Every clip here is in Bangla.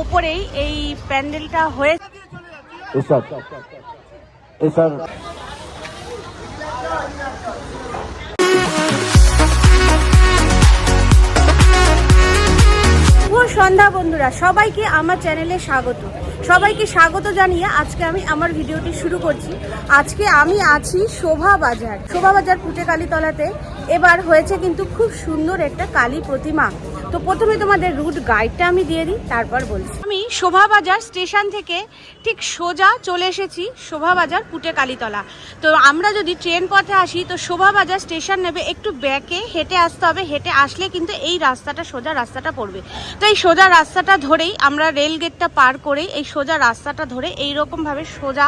ওপরেই এই প্যান্ডেলটা হয়ে সন্ধ্যা বন্ধুরা সবাইকে আমার চ্যানেলে স্বাগত। সবাইকে স্বাগত জানিয়ে আজকে আমি আমার ভিডিওটি শুরু করছি। আজকে আমি আছি শোভা বাজার। শোভা বাজার পুটেকালীতলাতে। এবার হয়েছে কিন্তু খুব সুন্দর একটা কালী প্রতিমা। তো প্রথমে তোমাদের রুট গাইডটা আমি দিয়ে দিই, তারপর বলছি। আমি শোভা বাজার স্টেশন থেকে ঠিক সোজা চলে এসেছি, শোভা বাজার পুটে কালীতলা। তো আমরা যদি ট্রেন পথে আসি, তো শোভা বাজার স্টেশন নেবে, একটু ব্যাকে হেঁটে আসতে হবে, হেঁটে আসলে কিন্তু এই রাস্তাটা সোজা রাস্তাটা পড়বে। তো এই সোজা রাস্তাটা ধরেই আমরা রেল গেটটা পার করেই এই সোজা রাস্তাটা ধরে এই রকম ভাবে সোজা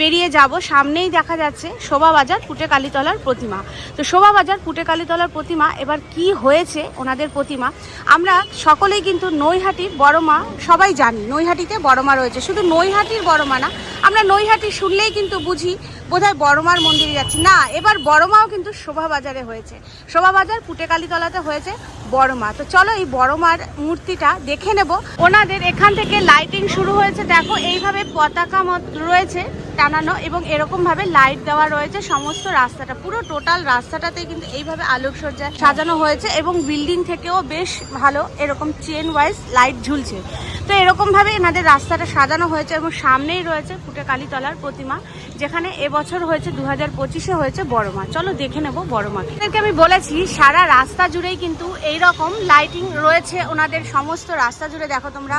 বেরিয়ে যাব। সামনেই দেখা যাচ্ছে শোভা বাজার পুটে কালীতলার প্রতিমা। তো শোভা বাজার পুটে কালীতলার প্রতিমা এবার কি হয়েছে, ওনাদের প্রতিমা? আমরা সকলেই কিন্তু নৈহাটির বড় মা সবাই জানি নৈহাটিতে বড় মা রয়েছে। শুধু নৈহাটির বড় মা না, আমরা নৈহাটি শুনলেই কিন্তু বুঝি, বোধহয় বড়মার মন্দিরে যাচ্ছি। না, এবার বড়মাও কিন্তু শোভা বাজারে হয়েছে। শোভা বাজার পুটেকালীতলাতে হয়েছে বড়মা। তো চলো এই বড়মার মূর্তিটা দেখে নেব। ওনাদের এখান থেকে লাইটিং শুরু হয়েছে। দেখো, এইভাবে পতাকা মত- রয়েছে। টানানো এবং এরকম ভাবে লাইট দেওয়া রয়েছে। সমস্ত রাস্তাটা, পুরো টোটাল রাস্তাটাতে কিন্তু এইভাবে আলোকসজ্জা সাজানো হয়েছে এবং বিল্ডিং থেকেও বেশ ভালো এরকম চেন ওয়াইজ লাইট ঝুলছে। তো এরকম ভাবে এনাদের রাস্তাটা সাজানো হয়েছে এবং সামনেই রয়েছে ফুটে কালীতলার প্রতিমা, যেখানে এবছর হয়েছে দু হাজার পঁচিশে হয়েছে বড়মা চলো দেখে নেব বড়মাকে এদেরকে আমি বলেছি, সারা রাস্তা জুড়েই কিন্তু এই রকম লাইটিং রয়েছে ওনাদের, সমস্ত রাস্তা জুড়ে। দেখো তোমরা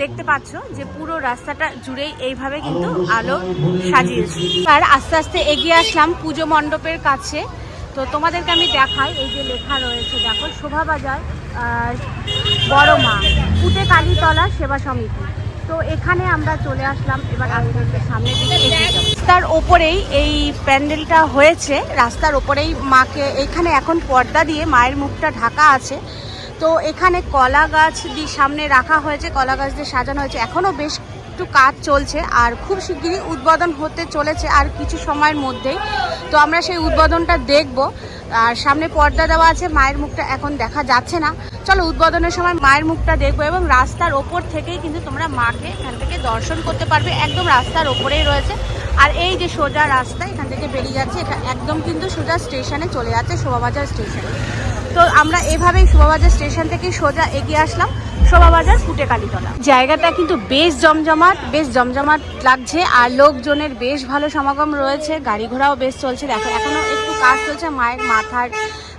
দেখতে পাচ্ছ যে পুরো রাস্তাটা জুড়েই এইভাবে কিন্তু আলো সাজিয়েছে। আর আস্তে আস্তে এগিয়ে আসলাম পুজো মণ্ডপের কাছে। তো তোমাদেরকে আমি দেখাই, এই যে লেখা রয়েছে, দেখো শোভাবাজার বড় মা পুটে কালীতলা সেবা সমিতি। তো এখানে আমরা চলে আসলাম, এবার আপনাদের সামনের দিকে রাস্তার ওপরেই এই প্যান্ডেলটা হয়েছে, রাস্তার ওপরেই মাকে, এখানে এখন পর্দা দিয়ে মায়ের মুখটা ঢাকা আছে। তো এখানে কলা গাছ দিয়ে সামনে রাখা হয়েছে, কলা গাছ দিয়ে সাজানো হয়েছে। এখনও বেশ একটু কাজ চলছে আর খুব শিগগিরই উদ্বোধন হতে চলেছে আর কিছু সময়ের মধ্যেই। তো আমরা সেই উদ্বোধনটা দেখব। আর সামনে পর্দা দেওয়া আছে, মায়ের মুখটা এখন দেখা যাচ্ছে না। চলো উদ্বোধনের সময় মায়ের মুখটা দেখব এবং রাস্তার ওপর থেকেই কিন্তু তোমরা মাকে এখান থেকে দর্শন করতে পারবে। একদম রাস্তার ওপরেই রয়েছে। আর এই যে সোজা রাস্তা এখান থেকে বেরিয়ে যাচ্ছে, এটা একদম কিন্তু সোজা স্টেশনে চলে যাচ্ছে, শোভাবাজার স্টেশনে। তো আমরা এভাবেই শোভাবাজার স্টেশন থেকে সোজা এগিয়ে আসলাম। শোভাবাজার ফুটে কালীতলা। জায়গাটা কিন্তু বেশ জমজমাট বেশ জমজমাট লাগছে আর লোকজনের বেশ ভালো সমাগম রয়েছে। গাড়ি ঘোড়াও বেশ চলছে। দেখো, এখনও একটু কাজ চলছে। মায়ের মাথার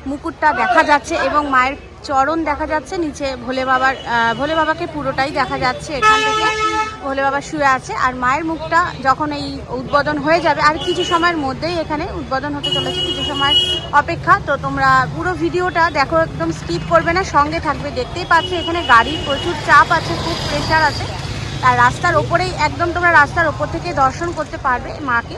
মুকুটটা দেখা যাচ্ছে এবং মায়ের চরণ দেখা যাচ্ছে। নিচে ভোলে বাবার ভোলে বাবাকে পুরোটাই দেখা যাচ্ছে এখান থেকে। ভোলে বাবা শুয়ে আছে। আর মায়ের মুখটা যখন এই উদ্বোধন হয়ে যাবে, আর কিছু সময়ের মধ্যেই এখানে উদ্বোধন হতে চলেছে, কিছু সময় অপেক্ষা। তো তোমরা পুরো ভিডিওটা দেখো, একদম স্কিপ করবে না, সঙ্গে থাকবে। দেখতেই পাচ্ছ, এখানে গাড়ির প্রচুর চাপ আছে, খুব প্রেশার আছে। আর রাস্তার ওপরেই, একদম তোমরা রাস্তার ওপর থেকে দর্শন করতে পারবে মাকে।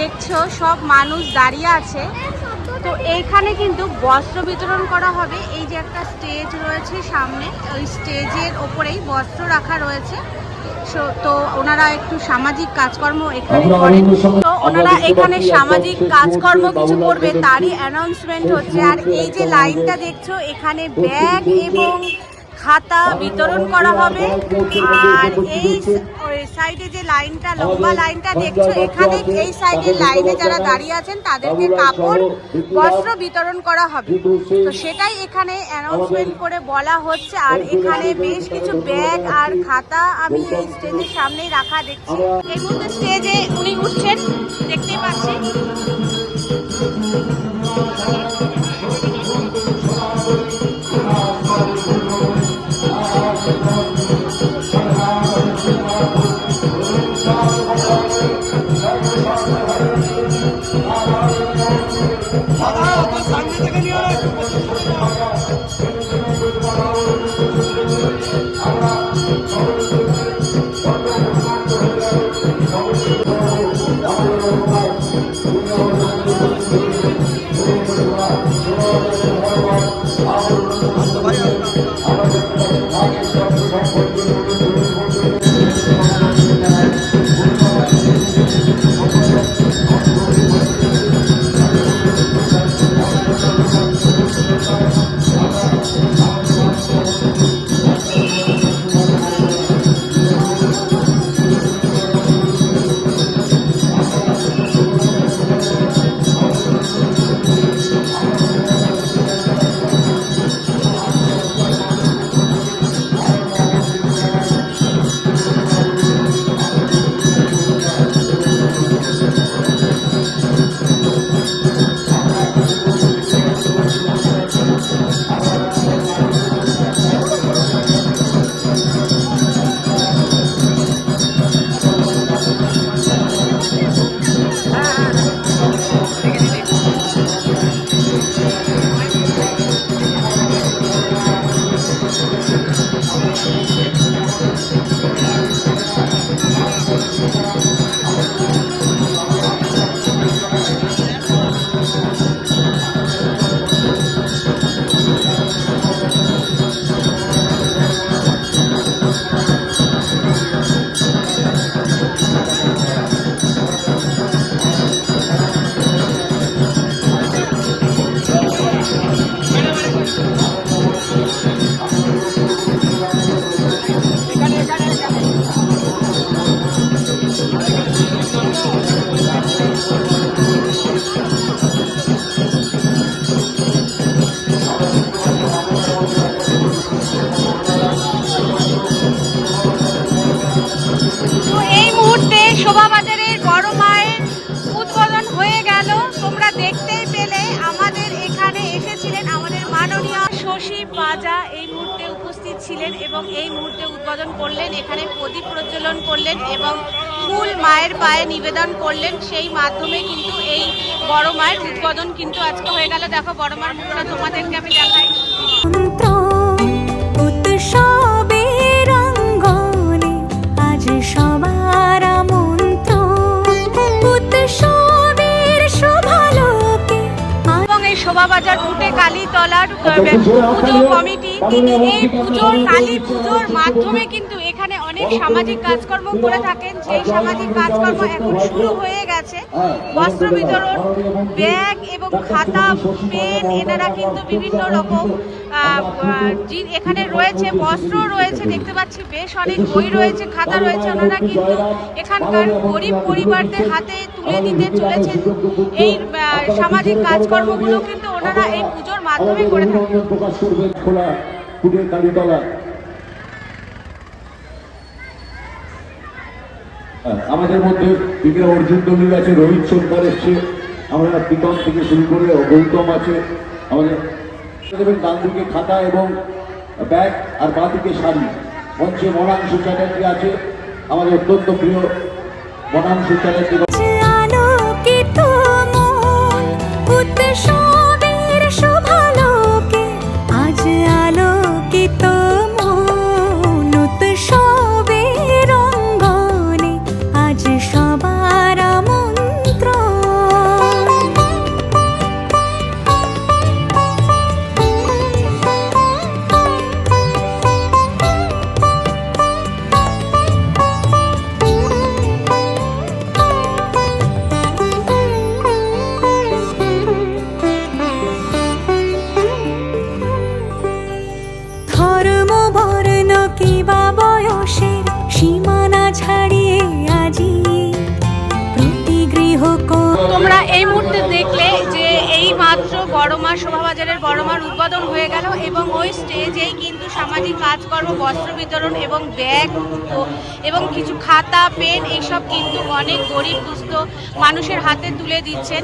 দেখছ সব মানুষ দাঁড়িয়ে আছে। তো এইখানে কিন্তু বস্ত্র বিতরণ করা হবে। এই যে একটা স্টেজ রয়েছে সামনে ওই স্টেজের ওপরেই বস্ত্র রাখা রয়েছে। তো ওনারা একটু সামাজিক কাজকর্ম এখানে করেন। তো ওনারা এখানে সামাজিক কাজকর্ম কিছু করবে তারই অ্যানাউন্সমেন্ট হচ্ছে। আর এই যে লাইনটা দেখছ এখানে ব্যাগ এবং খাতা বিতরণ করা হবে। আর এই সাইডে যে লাইনটা, লম্বা লাইনটা দেখছ, এখানে এই সাইডের লাইনে যারা দাঁড়িয়ে আছেন, তাদেরকে কাপড়, বস্ত্র বিতরণ করা হবে। তো সেটাই এখানে অ্যানাউন্সমেন্ট করে বলা হচ্ছে। আর এখানে বেশ কিছু ব্যাগ আর খাতা আমি এই স্টেজের সামনেই রাখা দেখছি। এই মুহূর্তে স্টেজে উনি উঠছেন, দেখতেই পাচ্ছি দিলেন এবং এই মুহূর্তে উদ্বোধন করলেন, এখানে প্রদীপ প্রজ্বলন করলেন এবং ফুল মায়ের পায়ে নিবেদন করলেন। সেই মাধ্যমে কিন্তু এই বড় মায়ের উদ্বোধন কিন্তু আজকে হয়ে গেল। দেখো বড় মার মুখটা তোমাদেরকে আমি দেখাই। পুজো কমিটি এই পুজোর কালী পুজোর মাধ্যমে কিন্তু সামাজিক কাজকর্ম করে থাকেন সেই সামাজিক কাজকর্ম এখন শুরু হয়ে গেছে, বস্ত্র বিতরণ, ব্যাগ এবং খাতা, পেন, এনারা কিন্তু বিভিন্ন রকম এখানে রয়েছে বস্ত্র রয়েছে, দেখতে পাচ্ছি বেশ অনেক বই রয়েছে, খাতা রয়েছে, ওনারা কিন্তু এখানকার গরিব পরিবারদের হাতে তুলে দিতে চলেছেন। এই সামাজিক কাজকর্মগুলো কিন্তু ওনারা এই পুজোর মাধ্যমে করে থাকেন। আমাদের মধ্যে দিকে অর্জুন দলিল আছে, রোহিত সরকার এসছে। আমরা প্রীতম থেকে শুরু করে গৌতম আছে। আমাদের দেবেন ডান দিকে খাতা এবং ব্যাগ আর বাঁ দিকে শাড়ি। মঞ্চে মনাংশু চ্যাটার্জি আছে। আমাদের অত্যন্ত প্রিয় মনাংশু চ্যাটার্জি শোভাবাজারের বড় মার উদ্বোধন হয়ে গেল এবং ওই স্টেজেই কিন্তু সামাজিক কাজকর্ম, বস্ত্র বিতরণ এবং ব্যাগ এবং কিছু খাতা, পেন এইসব কিন্তু অনেক গরিব, দুস্থ মানুষের হাতে তুলে দিচ্ছেন।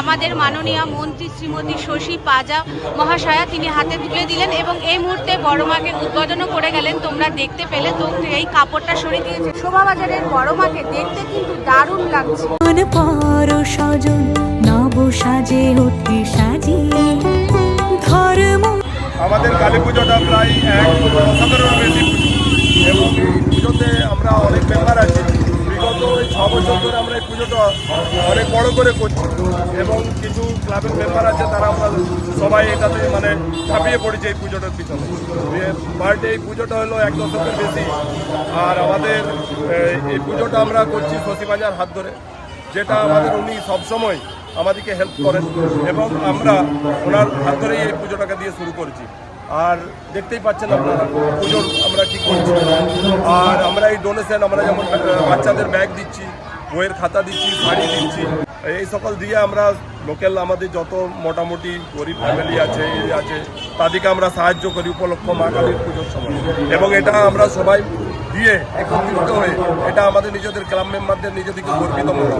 আমাদের মাননীয় মন্ত্রী শ্রীমতী শশী পাজা মহাশয়া তিনি হাতে তুলে দিলেন এবং এই মুহূর্তে বড় মাকে উদ্বোধনও করে গেলেন। তোমরা দেখতে পেলে তো এই কাপড়টা সরিয়ে দিয়েছে। শোভাবাজারের বড় মাকে দেখতে কিন্তু দারুণ লাগছে। সাজে ধর্ম আমাদের কালী পুজোটা প্রায় এক অসাধারণ বেশি এবং এই পুজোতে আমরা অনেক মেম্বার আছি। বিগত ওই ছ বছর ধরে আমরা এই পুজোটা অনেক বড় করে করছি। এবং কিছু ক্লাবের মেম্বার আছে, তারা আমরা সবাই এটাতে মানে ঝাঁপিয়ে পড়েছে এই পুজোটার পিছনে। বাট এই পুজোটা হলো এক দশকের বেশি। আর আমাদের এই- এই পুজোটা আমরা করছি শশীবাজার হাত ধরে। যেটা আমাদের উনি সবসময় আমাদেরকে হেল্প করেন এবং আমরা ওনার হাত ধরেই এই পুজোটাকে দিয়ে শুরু করেছি। আর দেখতেই পাচ্ছেন আপনারা, পুজোর আমরা কি করছি। আর আমরা এই ডোনেশন আমরা যেমন বাচ্চাদের ব্যাগ দিচ্ছি, বইয়ের খাতা দিচ্ছি, শাড়ি দিচ্ছি, এই সকল দিয়ে আমরা লোকাল আমাদের যত মোটামুটি গরিব ফ্যামিলি আছে আছে, তাদেরকে আমরা সাহায্য করি উপলক্ষ মা কালীর পুজোর সময়। এবং এটা আমরা সবাই দিয়ে একত্রিত হয়ে, এটা আমাদের নিজেদের ক্লাব মেম্বারদের নিজেদেরকে গর্বিত মনে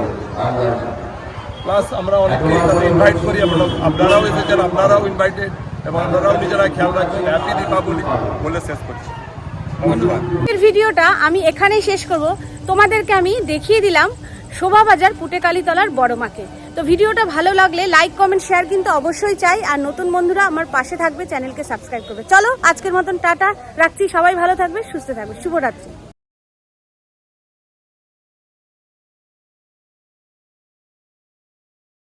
প্লাস আমরা অনেককে এটাতে ইনভাইট করি আপনারা আপনারাও এসেছেন আপনারাও ইনভাইটেড এবং আপনারাও নিজেরা খেয়াল রাখবেন হ্যাপি দীপাবলি বলে শেষ করছি। আজকের ভিডিওটা আমি এখানেই শেষ করব। তোমাদেরকে আমি দেখিয়ে দিলাম শোভাবাজার পুটেকালীতলার বড় মাকে তো ভিডিওটা ভালো লাগলে লাইক কমেন্ট শেয়ার কিন্তু অবশ্যই চাই। আর নতুন বন্ধুরা আমার পাশে থাকবে চ্যানেলকে সাবস্ক্রাইব করবে। চলো আজকের মতন টাটা রাখছি। সবাই ভালো থাকবে সুস্থ থাকবে। শুভরাত্রি।